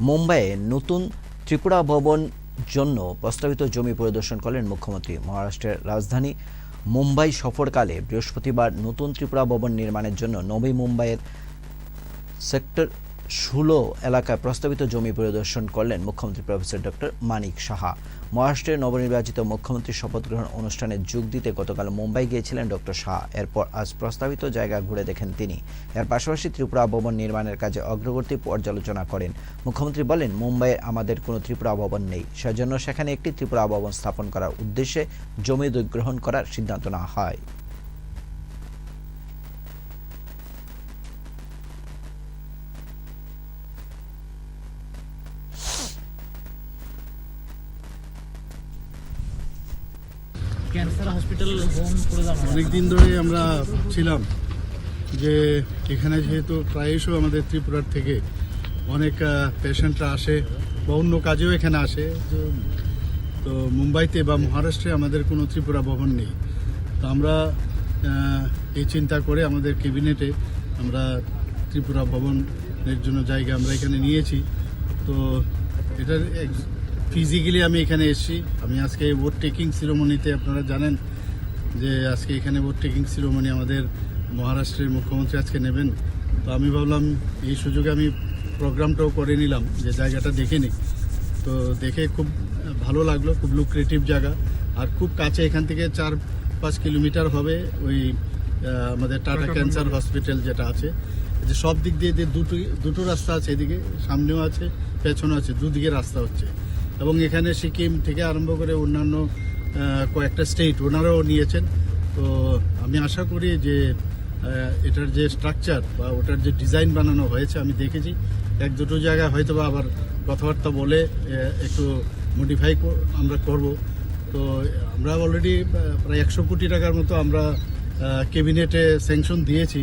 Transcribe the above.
মুম্বাইয়ে নতুন ত্রিপুরা ভবন জন্য প্রস্তাবিত জমি পরিদর্শন করেন মুখ্যমন্ত্রী মহারাষ্ট্রের রাজধানী মুম্বাই সফরকালে বৃহস্পতিবার নতুন ত্রিপুরা ভবন নির্মাণের জন্য নবী মুম্বাইয়ের সেক্টর ষোলো এলাকায় প্রস্তাবিত জমি পরিদর্শন করলেন মুখ্যমন্ত্রী প্রফেসর ডক্টর মানিক সাহা। মহারাষ্ট্রের নবনির্বাচিত মুখ্যমন্ত্রীর শপথ গ্রহণ অনুষ্ঠানে যোগ দিতে গতকাল মুম্বাই গিয়েছিলেন ডক্টর শাহ এরপর আজ প্রস্তাবিত জায়গা ঘুরে দেখেন তিনি। এর পাশাপাশি ত্রিপুরা ভবন নির্মাণের কাজে অগ্রগতি পর্যালোচনা করেন। মুখ্যমন্ত্রী বলেন, মুম্বাইয়ে আমাদের কোনো ত্রিপুরা ভবন নেই। সেজন্য সেখানে একটি ত্রিপুরা ভবন স্থাপন করার উদ্দেশ্যে জমি অধিগ্রহণ করার সিদ্ধান্ত নেওয়া হয়। ক্যান্সার হসপিটাল হোম অনেক দিন ধরে আমরা ছিলাম যে এখানে যেহেতু প্রায়শই আমাদের ত্রিপুরার থেকে অনেক পেশেন্টরা আসে বা অন্য কাজেও এখানে আসে, তো মুম্বাইতে বা মহারাষ্ট্রে আমাদের কোনো ত্রিপুরা ভবন নেই। তো আমরা এই চিন্তা করে আমাদের ক্যাবিনেটে আমরা ত্রিপুরা ভবনের জন্য জায়গা আমরা এখানে নিয়েছি। তো এটার ফিজিক্যালি আমি এখানে এসেছি। আমি আজকে এই ভোট টেকিং সিরোমনিতে আপনারা জানেন যে আজকে এখানে ভোট টেকিং সিরোমনি আমাদের মহারাষ্ট্রের মুখ্যমন্ত্রী আজকে নেবেন। তো আমি ভাবলাম এই সুযোগে আমি প্রোগ্রামটাও করে নিলাম যে জায়গাটা দেখে নিই। তো দেখে খুব ভালো লাগল খুব লুক্রেটিভ জায়গা। আর খুব কাছে এখান থেকে চার পাঁচ কিলোমিটার হবে ওই আমাদের টাটা ক্যান্সার হসপিটাল যেটা আছে। যে সব দিক দিয়ে যে দুটো দুটো রাস্তা আছে এদিকে সামনেও আছে পেছনেও আছে দুদিকে রাস্তা হচ্ছে। এবং এখানে সিকিম থেকে আরম্ভ করে অন্যান্য কয়েকটা স্টেট ওনারাও নিয়েছেন। তো আমি আশা করি যে এটার যে স্ট্রাকচার বা ওটার যে ডিজাইন বানানো হয়েছে আমি দেখেছি। এক দুটো জায়গায় হয়তো বা আবার কথাবার্তা বলে একটু মডিফাই আমরা করব। তো আমরা অলরেডি প্রায় একশো কোটি টাকার মতো আমরা ক্যাবিনেটে স্যাংশন দিয়েছি।